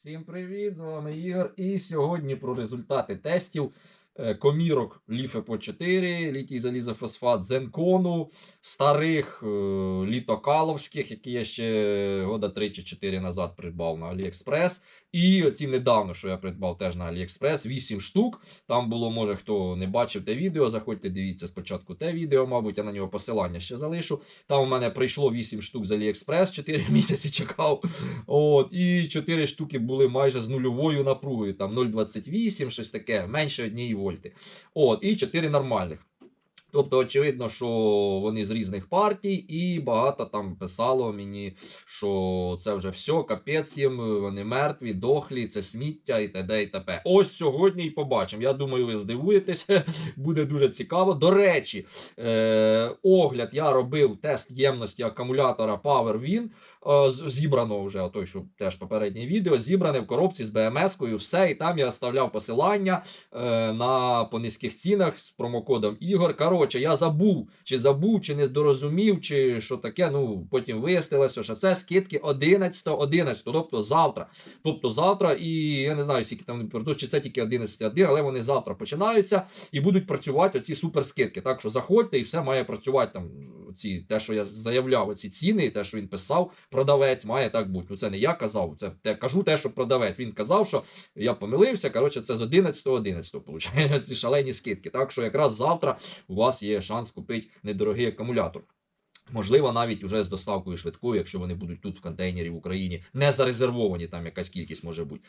Всім привіт! З вами Ігор. І сьогодні про результати тестів е, комірок Ліфепо 4, літій залізофосфат Зенкону, старих е, літокаловських, які я ще года 3 чи 4 назад придбав на AliExpress. І оці недавно, що я придбав теж на AliExpress, 8 штук. Там було, може, хто не бачив те відео, заходьте, дивіться спочатку те відео, мабуть, я на нього посилання ще залишу. Там у мене прийшло 8 штук з AliExpress, 4 місяці чекав. От, і 4 штуки були майже з нульовою напругою, там 0,28, щось таке, менше однієї вольти. От, і 4 нормальних. Тобто, очевидно, що вони з різних партій, і багато там писало мені, що це вже все, капець їм, вони мертві, дохлі, це сміття і т.д. і т.п. Ось сьогодні і побачимо. Я думаю, ви здивуєтеся, буде дуже цікаво. До речі, е- огляд я робив тест ємності акумулятора PowerWin. Е, Зібрано вже той, що теж попереднє відео, зібране в коробці з BMS-кою, все, і там я оставляв посилання е, на по низьких цінах з промокодом Ігор. Коротше, я забув, чи забув, чи не дорозумів, чи що таке. Ну потім вияснилося, що це скидки 11 11, тобто завтра. Тобто завтра, і я не знаю, скільки там не передуть, чи це тільки 11 але вони завтра починаються і будуть працювати оці суперскидки. Так що заходьте, і все має працювати там. Ці те, що я заявляв, оці ціни, те, що він писав, продавець має так бути. Ну це не я казав, це те кажу те, що продавець. Він казав, що я помилився. Коротше, це з 11 11 виходить, ці шалені скидки. Так що якраз завтра у вас є шанс купити недорогий акумулятор. Можливо, навіть уже з доставкою швидкою, якщо вони будуть тут в контейнері в Україні, не зарезервовані, там якась кількість може бути.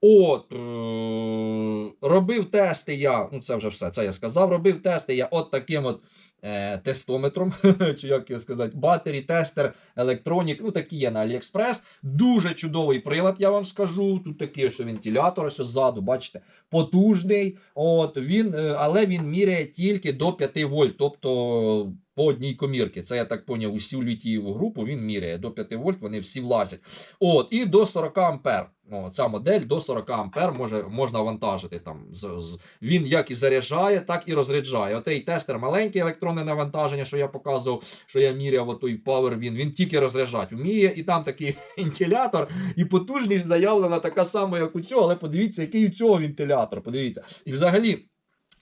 От е- робив тести я. Ну, це вже все. Це я сказав. Робив тести я от таким от тестометром, чи як його сказати, батері, тестер, електронік. Ну, такі є на AliExpress. Дуже чудовий прилад, я вам скажу. Тут такий ось вентилятор, ось ззаду, бачите, потужний. От він, е, але він міряє тільки до 5 вольт, тобто по одній комірці. Це я так поняв, усю літієву групу він міряє до 5 вольт, вони всі влазять. От, і до 40 ампер. О, ця модель до 40 ампер може, можна вантажити. Там, з, з, він як і заряджає, так і розряджає. Отей тестер маленький електронне навантаження, що я показував, що я міряв отой Power він, він тільки розряджати вміє, і там такий вентилятор, і потужність заявлена така сама, як у цього, але подивіться, який у цього вентилятор. Подивіться. І взагалі.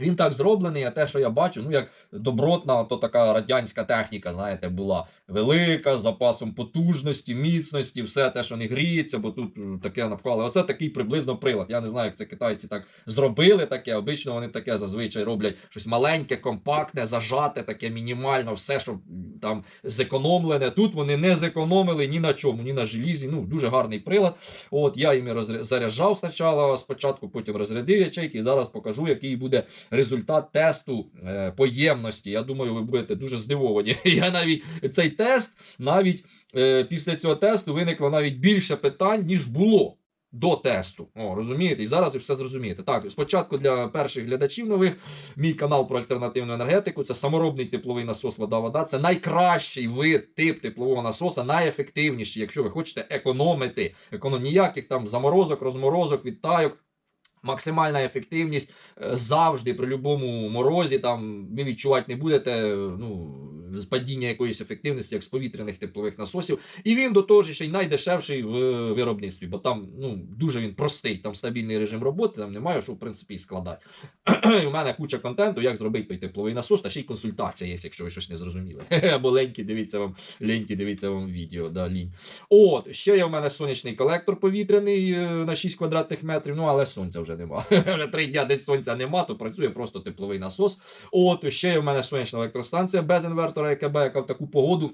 Він так зроблений, а те, що я бачу, ну як добротна, то така радянська техніка, знаєте, була велика, з запасом потужності, міцності, все те, що не гріється, бо тут таке напхали. Оце такий приблизно прилад. Я не знаю, як це китайці так зробили таке. Обично вони таке зазвичай роблять щось маленьке, компактне, зажате, таке мінімально, все, що там зекономлене. Тут вони не зекономили ні на чому, ні на желізі. Ну, дуже гарний прилад. От я їм розря- заряджав спочатку, спочатку, потім розрядив ячейки, і зараз покажу, який буде результат тесту е, поємності. Я думаю, ви будете дуже здивовані. Я навіть цей тест, навіть е, після цього тесту виникло навіть більше питань, ніж було. До тесту, о, розумієте, і зараз ви все зрозумієте. Так, спочатку для перших глядачів нових мій канал про альтернативну енергетику. Це саморобний тепловий насос вода-вода. Це найкращий вид тип теплового насоса, найефективніший, якщо ви хочете економити. Економ... Ніяких там заморозок, розморозок, відтайок. Максимальна ефективність е, завжди при будь-якому морозі. Там ви відчувати не будете ну, падіння якоїсь ефективності, як з повітряних теплових насосів. І він до того ж ще й найдешевший в виробництві, бо там ну, дуже він простий, там стабільний режим роботи, там немає що в принципі і складати. У мене куча контенту, як зробити той тепловий насос, та ще й консультація є, якщо ви щось не зрозуміли. Або ленькі, дивіться вам, ленькі, дивіться вам відео. Да, лінь. От, ще є в мене сонячний колектор повітряний е, на 6 квадратних метрів, ну але сонця вже нема. Вже три дня десь сонця нема, то працює просто тепловий насос. От, ще є в мене сонячна електростанція без інвертора ЕКБ, яка в таку погоду.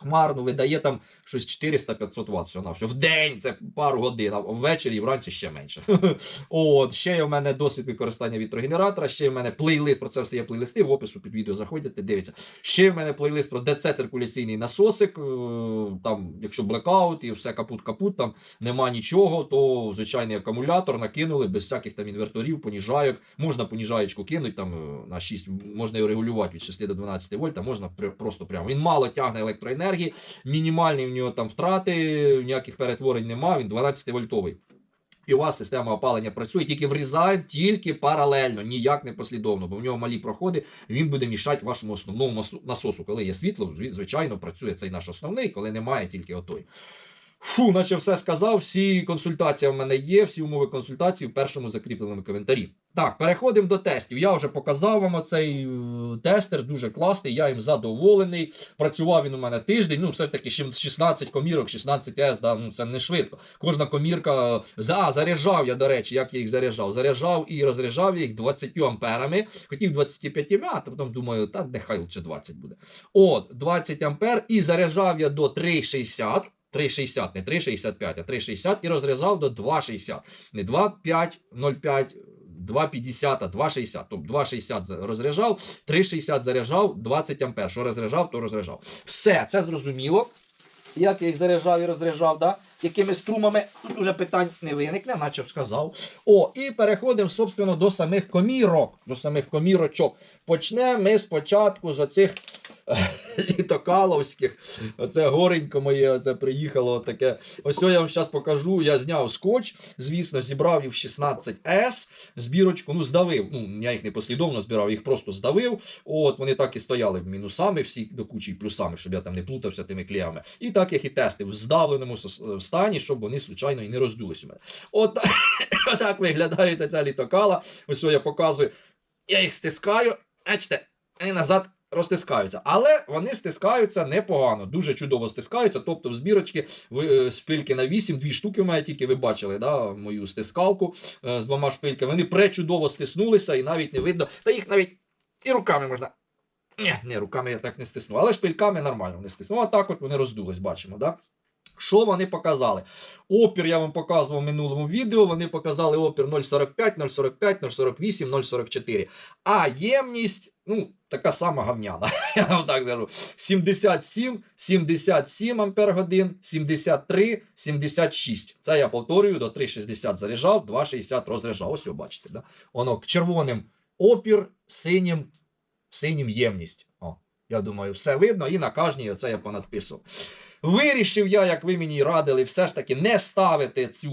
Хмарно видає там щось 400-500 Вт всього на все. В день це пару годин, а ввечері і вранці ще менше. От, ще є в мене досвід використання вітрогенератора, ще є в мене плейлист, про це все є плейлисти, в опису під відео заходите, дивіться. Ще в мене плейлист про ДЦ циркуляційний насосик. е, Там, якщо блекаут і все капут-капут, там нема нічого, то звичайний акумулятор накинули без всяких там інверторів, поніжайок. Можна поніжаєчку кинути там е, на 6, можна його регулювати від 6 до 12 вольт, а можна просто прямо. Він мало тягне електроенергії, мінімальні в нього там втрати, ніяких перетворень немає, він 12 вольтовий. І у вас система опалення працює, тільки врізає, тільки паралельно, ніяк не послідовно, бо в нього малі проходи, він буде мішати вашому основному насосу. Коли є світло, звичайно, працює цей наш основний, коли немає, тільки отой. Фу, наче все сказав. Всі консультації в мене є, всі умови консультації в першому закріпленому коментарі. Так, переходимо до тестів. Я вже показав вам оцей е, тестер, дуже класний, я їм задоволений. Працював він у мене тиждень. Ну, все ж таки, 16 комірок, 16 С, да, ну це не швидко. Кожна комірка. А, заряджав я, до речі, як я їх заряджав. Заряджав і розряджав їх 20 амперами. Хотів 25, а потім думаю, та нехай лучше 20 буде. От, 20 ампер і заряджав я до 3,60. 3,60, не 3,65, а 3,60 і розрізав до 2,60. Не 2,5, 0,5, 2,50, а 2,60. Тобто 2,60 розряджав, 3,60 заряджав, 20 ампер. Що розряджав, то розряджав. Все, це зрозуміло. Як я їх заряджав і розряджав, да? якими струмами, тут уже питань не виникне, наче сказав. О, і переходимо, собственно, до самих комірок, до самих комірочок. Почнемо ми спочатку з оцих літокаловських. Оце горенько моє, оце приїхало таке. Ось я вам зараз покажу. Я зняв скотч, звісно, зібрав їх в 16S, збірочку, ну, здавив. Ну, я їх не послідовно збирав, їх просто здавив. От вони так і стояли мінусами, всі до кучі плюсами, щоб я там не плутався тими клеями. І так їх і тестив в здавленому стані, щоб вони, звичайно, і не роздулись у мене. От так виглядає ця літокала. Ось я показую. Я їх стискаю, бачите, і назад розтискаються. Але вони стискаються непогано, дуже чудово стискаються. Тобто в збірочки е, шпильки на 8, дві штуки у мене тільки ви бачили, да, мою стискалку е, з двома шпильками. Вони пречудово стиснулися і навіть не видно. Та їх навіть і руками можна. Ні, ні, руками я так не стисну, але шпильками нормально вони стисну. А так от вони роздулись, бачимо, да? Що вони показали? Опір я вам показував в минулому відео. Вони показали опір 0,45, 0,45, 0,48, 0,44. А ємність, ну, така сама гавняна. Я вам так скажу. 77, 77 ампер годин, 73, 76. Це я повторюю, до 3,60 заряджав, 2,60 розряджав. Ось ви бачите, да? Воно червоним опір, синім, синім ємність. О, я думаю, все видно, і на кожній оце я понадписував. Вирішив я, як ви мені радили, все ж таки не ставити цю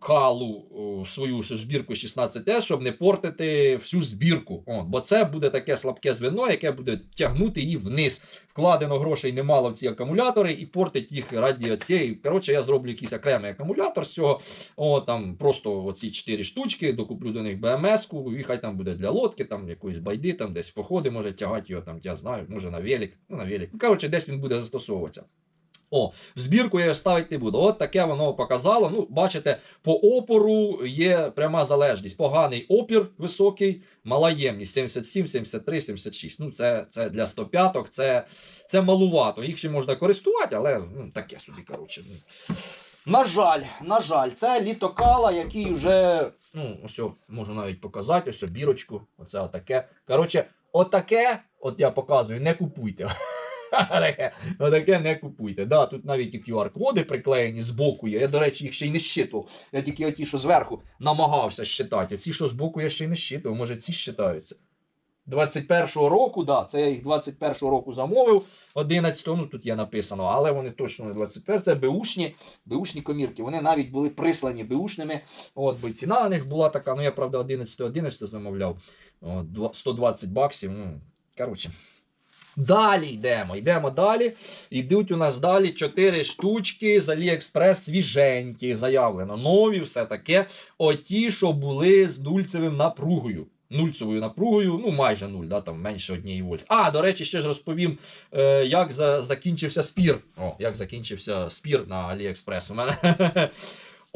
калу свою збірку 16С, щоб не портити всю збірку. О, бо це буде таке слабке звено, яке буде тягнути її вниз. Вкладено грошей немало в ці акумулятори і портить їх раді. Коротше, я зроблю якийсь окремий акумулятор з цього. О, там просто оці 4 штучки, докуплю до них БМС-ку, і хай там буде для лодки, там якоїсь байди, там десь походи може тягати його, там, я знаю, може на велик. Ну, на велик. Ну, коротше, десь він буде застосовуватися. О, в збірку я ставити не буду. От таке воно показало. Ну, бачите, по опору є пряма залежність. Поганий опір високий, мала ємність 77, 73, 76. Ну, це, це для 105 це, це малувато. Їх ще можна користувати, але ну, таке собі, коротше. ну. На жаль, на жаль, це літокала, який вже. Ну, ось можу навіть показати, ось бірочку. Оце отаке. Коротше, отаке, от я показую, не купуйте. Отаке не купуйте. Да, тут навіть і QR-коди приклеєні з боку. Я, до речі, їх ще й не щитував. Я тільки оті, що зверху намагався щитати. А ці, що з боку, я ще й не щитував. Може, ці щитаються. 21-го року, да, це я їх 21-го року замовив. 11-го, ну тут є написано, але вони точно не 21 Це беушні, беушні комірки. Вони навіть були прислані беушними. От, бо ціна на них була така. Ну, я, правда, 11 11 замовляв. От, 120 баксів. Ну, коротше. Далі йдемо, йдемо далі. Йдуть у нас далі 4 штучки з AliExpress свіженькі, заявлено. Нові, все таке. Оті, що були з нульцевим напругою. Нульцевою напругою, ну майже нуль, да, там менше однієї вольт. А, до речі, ще ж розповім, е, як за, закінчився спір. О, як закінчився спір на AliExpress у мене.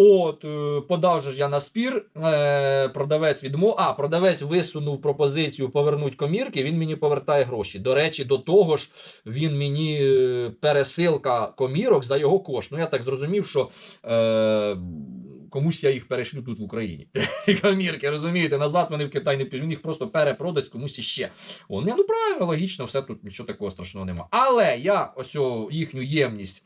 От, е, подав же ж я на спір, е, продавець відмов... А, продавець висунув пропозицію повернуть комірки, він мені повертає гроші. До речі, до того ж, він мені е, пересилка комірок за його кошт. Ну, я так зрозумів, що е, комусь я їх перешлю тут в Україні. Комірки, розумієте, назад вони в Китай не підуть, він їх просто перепродасть комусь іще. О, не, ну правильно, логічно, все тут нічого такого страшного нема. Але я ось о, їхню ємність.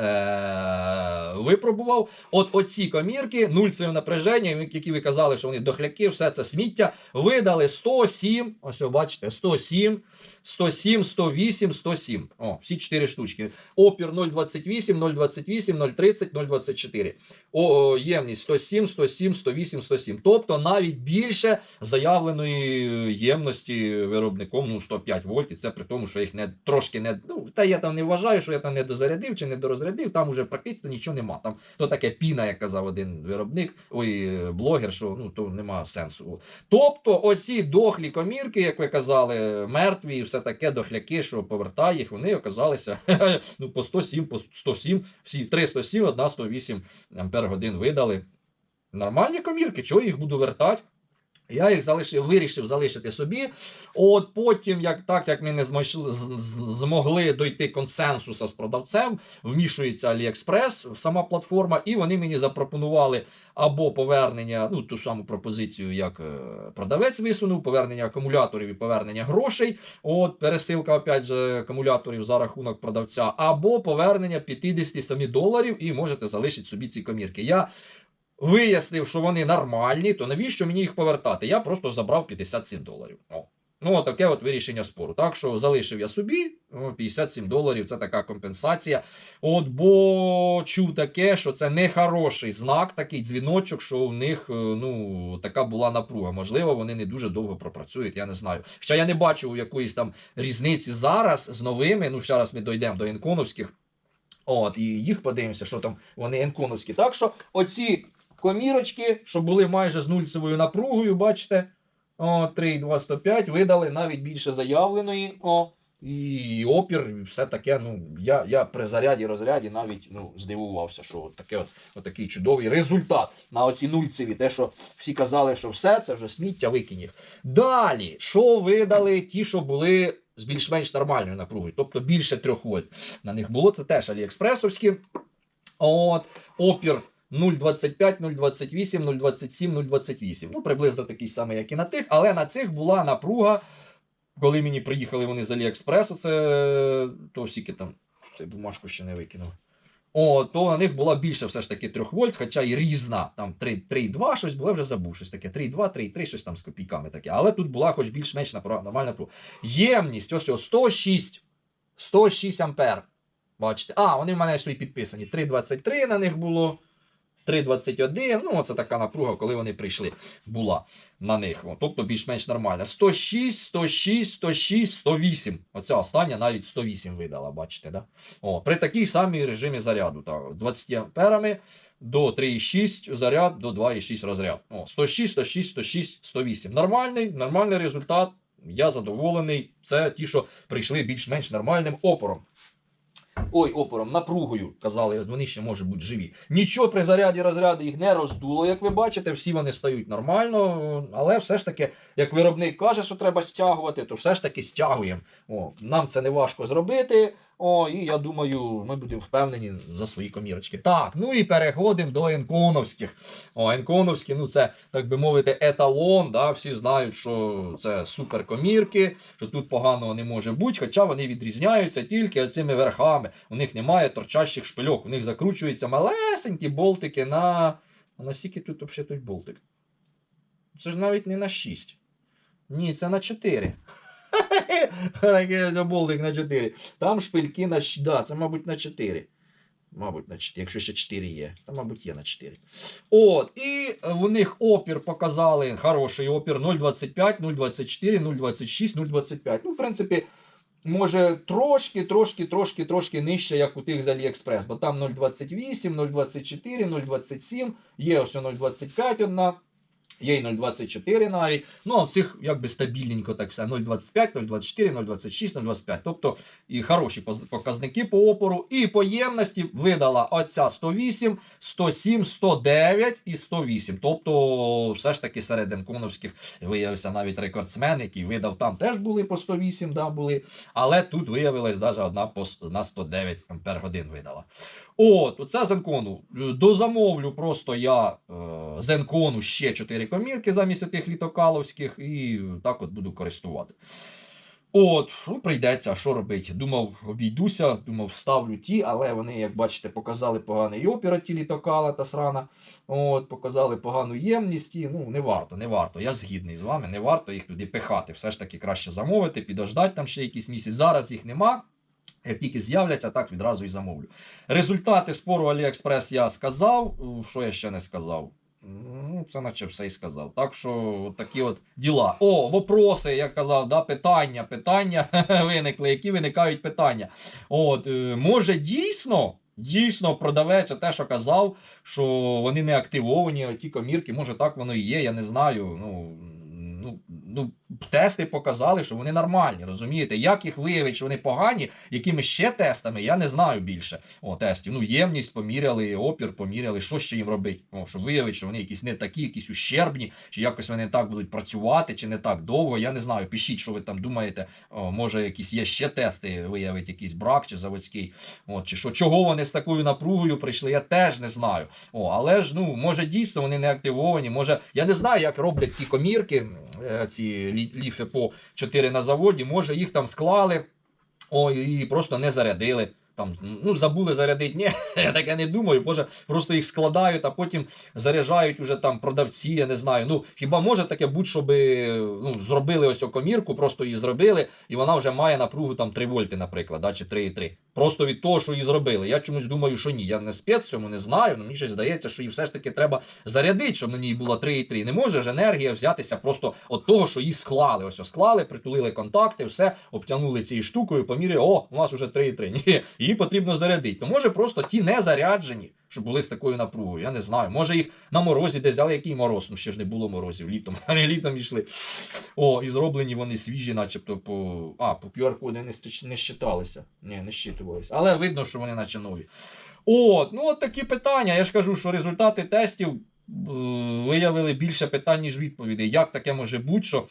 Е, випробував. От оці комірки, нульцеве напряженням, які ви казали, що вони дохляки, все це сміття, видали 107. Ось, ви бачите, 107, 107, 108, 107. О, всі 4 штучки. Опір 0,28, 0,28, 0,30, 0,24. Ємність 107, 107, 108, 107. Тобто навіть більше заявленої ємності виробником ну, 105 вольт. І це при тому, що їх не трошки не. Ну, та я там не вважаю, що я там не дозарядив чи не дорозрядив, там уже практично нічого нема. Там то таке піна, як казав один виробник, ой, блогер, що ну то нема сенсу. Тобто, оці дохлі комірки, як ви казали, мертві і все таке дохляки, що повертає їх, вони оказалися ну, по 107, по 107, всі 307, одна 108 ампер годин видали. Нормальні комірки, чого я їх буду вертати? Я їх залишив, вирішив залишити собі. От потім, як так як ми не змогли, змогли дойти консенсуса з продавцем, вмішується AliExpress, сама платформа, і вони мені запропонували або повернення, ну ту саму пропозицію, як е, продавець висунув, повернення акумуляторів і повернення грошей. От пересилка опять же акумуляторів за рахунок продавця, або повернення 57 доларів, і можете залишити собі ці комірки. Я вияснив, що вони нормальні, то навіщо мені їх повертати? Я просто забрав 57 доларів. О. Ну, таке от вирішення спору. Так що залишив я собі о, 57 доларів, це така компенсація. От, бо чув таке, що це не хороший знак, такий дзвіночок, що у них е, ну, така була напруга. Можливо, вони не дуже довго пропрацюють, я не знаю. Хоча я не бачу якоїсь там різниці зараз з новими. Ну, зараз ми дійдемо до інконовських. От, і їх подивимося, що там вони інконовські. Так що оці комірочки, що були майже з нульцевою напругою, бачите, о, 3,205 видали навіть більше заявленої. О, і опір, і все таке. Ну, я, я при заряді розряді навіть ну, здивувався, що от таке от, от такий чудовий результат на оці нульцеві. Те, що всі казали, що все, це вже сміття викинь їх. Далі, що видали ті, що були з більш-менш нормальною напругою, тобто більше 3 вольт. На них було це теж аліекспресовські. От, опір 0,25, 0,28, 0,27, 0,28. Ну, приблизно такий самий, як і на тих, але на цих була напруга. Коли мені приїхали вони з Аліекспресу, це то скільки там, цю бумажку ще не викинув. О, то на них була більше все ж таки 3 вольт, хоча і різна, там 3,2, щось було, вже забув, щось таке. 3,2, 3,3, щось там з копійками таке. Але тут була хоч більш-менш нормальна напруга. Ємність, ось ось 106, 106 ампер. Бачите? А, вони в мене свої підписані. 3,23 на них було. 3,21. Ну, це така напруга, коли вони прийшли, була на них. О, тобто більш-менш нормальна. 106, 106, 106, 108. Оця остання навіть 108 видала, бачите, да? О, при такій самій режимі заряду. Так, 20 амперами до 3,6 заряд, до 2,6 розряд. О, 106, 106, 106, 108. Нормальний, нормальний результат. Я задоволений. Це ті, що прийшли більш-менш нормальним опором. Ой, опором, напругою, казали, вони ще можуть бути живі. Нічого при заряді розряду їх не роздуло, як ви бачите, всі вони стають нормально, але все ж таки, як виробник каже, що треба стягувати, то все ж таки стягуємо. О, Нам це не важко зробити. О, і я думаю, ми будемо впевнені за свої комірочки. Так, ну і переходимо до енконовських. О, енконовські, ну це, так би мовити, еталон. Да? Всі знають, що це суперкомірки, що тут поганого не може бути, хоча вони відрізняються тільки цими верхами. У них немає торчащих шпильок, у них закручуються малесенькі болтики на. А наскільки тут взагалі той болтик? Це ж навіть не на 6. Ні, це на 4. Болтик на 4. Там шпильки на да, це, мабуть, на 4. Мабуть, на 4, якщо ще 4 є. Та, мабуть, є на 4. От, і в них опір показали хороший опір 0,25, 0,24, 0,26, 0,25. Ну, в принципі, може трошки, трошки, трошки, трошки нижче, як у тих з AliExpress, бо там 0,28, 0,24, 0,27, є ось 0,25 одна. Є і 0,24 навіть. Ну, а в цих якби стабільненько так все. 0,25, 0,24, 0,26, 0,25. Тобто і хороші показники по опору. І по ємності видала оця 108, 107, 109 і 108. Тобто, все ж таки серед енконовських виявився навіть рекордсмен, який видав там теж були по 108, да, були. Але тут виявилась навіть одна по, на 109 ампер видала. От, оце з Енкону. Дозамовлю просто я е, з Енкону ще 4 комірки замість тих літокаловських, і так от буду користувати. От, ну прийдеться, що робити? Думав, обійдуся, думав, ставлю ті, але вони, як бачите, показали поганий опір, ті літокала та срана. От, показали погану ємність. І, ну, не варто, не варто. Я згідний з вами, не варто їх туди пихати. Все ж таки краще замовити, підождати там ще якийсь місяць. Зараз їх нема. Як тільки з'являться, так відразу і замовлю. Результати спору AliExpress я сказав. Що я ще не сказав? Це наче все і сказав. Так що такі от діла. О, вопроси, я казав, да, питання, питання виникли, які виникають питання. От, е, може, дійсно, дійсно продавець те, що казав, що вони не активовані, ті комірки, може так воно і є, я не знаю. Ну, ну, ну, тести показали, що вони нормальні, розумієте? Як їх виявити, що вони погані, якими ще тестами, я не знаю більше. О, тестів. Ну, ємність поміряли, опір поміряли, що ще їм робити? О, щоб виявити, що вони якісь не такі, якісь ущербні, чи якось вони так будуть працювати, чи не так довго. Я не знаю. Пишіть, що ви там думаєте. О, може, якісь є ще тести, виявить якийсь брак чи заводський. От, чи що, чого вони з такою напругою прийшли, я теж не знаю. О, але ж, ну, може, дійсно вони не активовані. Може, я не знаю, як роблять ті комірки, е, ці лі- ліфи по 4 на заводі. Може, їх там склали, о, і просто не зарядили. Там, ну, забули зарядити. Ні, я таке не думаю. Може, просто їх складають, а потім заряджають уже там продавці, я не знаю. Ну, хіба може таке бути, щоб ну, зробили ось комірку, просто її зробили, і вона вже має напругу там 3 вольти, наприклад, да, чи 3,3. Просто від того, що її зробили. Я чомусь думаю, що ні. Я не спец цьому не знаю. але Мені щось здається, що її все ж таки треба зарядити, щоб на ній була 3,3. Не може ж енергія взятися просто від того, що її склали. Ось склали, притулили контакти, все, обтягнули цією штукою, поміряли, о, у нас вже 3,3. Ні, її потрібно зарядити. То може просто ті не заряджені, що були з такою напругою. Я не знаю. Може їх на морозі десь взяли, який мороз? Ну ще ж не було морозів літом. Літом йшли. О, і зроблені вони свіжі, начебто по. А, по QR-коди не, не щиталися. Ні, не щитувалися. Але видно, що вони наче нові. От, ну от такі питання. Я ж кажу, що результати тестів е, виявили більше питань, ніж відповідей. Як таке може бути, що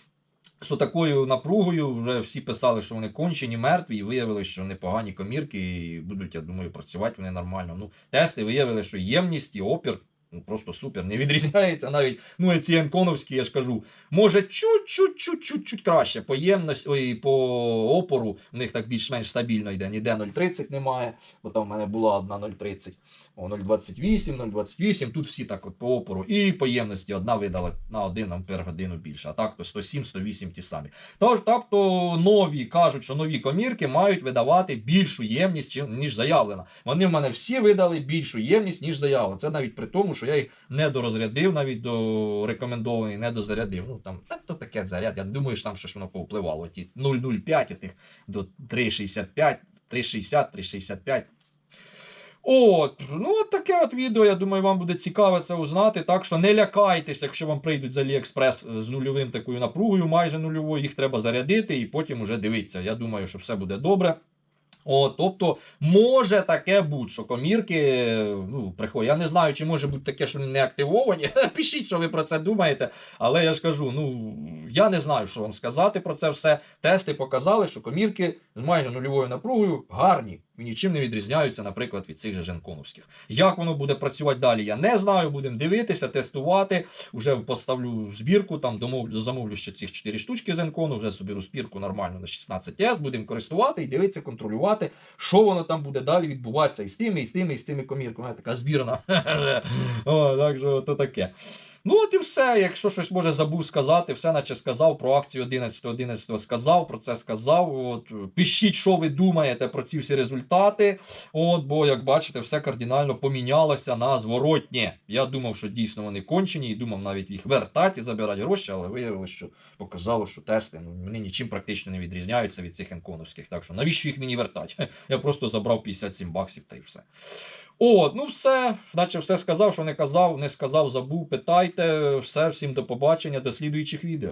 з такою напругою вже всі писали, що вони кончені, мертві, і виявили, що вони погані комірки, і будуть, я думаю, працювати вони нормально. Ну, тести виявили, що ємність і опір. Ну, просто супер, не відрізняється навіть. Ну, і ці енконовські, я ж кажу, може чуть-чуть-чуть-чуть краще. По ємності, ой, по опору в них так більш-менш стабільно йде. Ніде 0,30 немає, бо там в мене була одна 0,30. О, 0,28, 0,28, тут всі так от по опору. І по ємності одна видала на 1 ампер годину більше. А так то 107, 108 ті самі. Тож, так нові кажуть, що нові комірки мають видавати більшу ємність, ніж заявлена. Вони в мене всі видали більшу ємність, ніж заявлено. Це навіть при тому, що я їх не дорозрядив, навіть до рекомендований, не дозарядив. Ну там та, то таке заряд. Я думаю, що там щось воно повпливало. Ті 0,05 тих до 3,65, 3,60, 3,65. От, ну от таке от відео. Я думаю, вам буде цікаво це узнати. Так що не лякайтеся, якщо вам прийдуть з AliExpress з нульовим такою напругою, майже нульовою, їх треба зарядити і потім уже дивитися. Я думаю, що все буде добре. О, тобто може таке бути, що комірки ну, приходять. Я не знаю, чи може бути таке, що не активовані. Пишіть, що ви про це думаєте. Але я ж кажу, ну я не знаю, що вам сказати про це все. Тести показали, що комірки з майже нульовою напругою гарні нічим не відрізняються, наприклад, від цих же женконовських. Як воно буде працювати далі, я не знаю. Будемо дивитися, тестувати. Уже поставлю збірку, там домовлю, замовлю ще цих 4 штучки зенкону, вже соберу збірку нормально на 16С, будемо користувати і дивитися, контролювати, що воно там буде далі відбуватися і з тими, і з тими, і з тими комірками. Така збірна. О, так що то таке. Ну, от і все. Якщо щось може забув сказати, все наче сказав про акцію 11.11 сказав, про це сказав. От, пишіть, що ви думаєте про ці всі результати. От, бо, як бачите, все кардинально помінялося на зворотнє. Я думав, що дійсно вони кончені, і думав навіть їх вертати і забирати гроші, але виявилося, що показало, що тести ну, вони нічим практично не відрізняються від цих енконовських. Так що навіщо їх мені вертати? Я просто забрав 57 баксів та й все. От, ну все, наче все сказав, що не казав, не сказав, забув. Питайте. Все, всім до побачення, до слідуючих відео.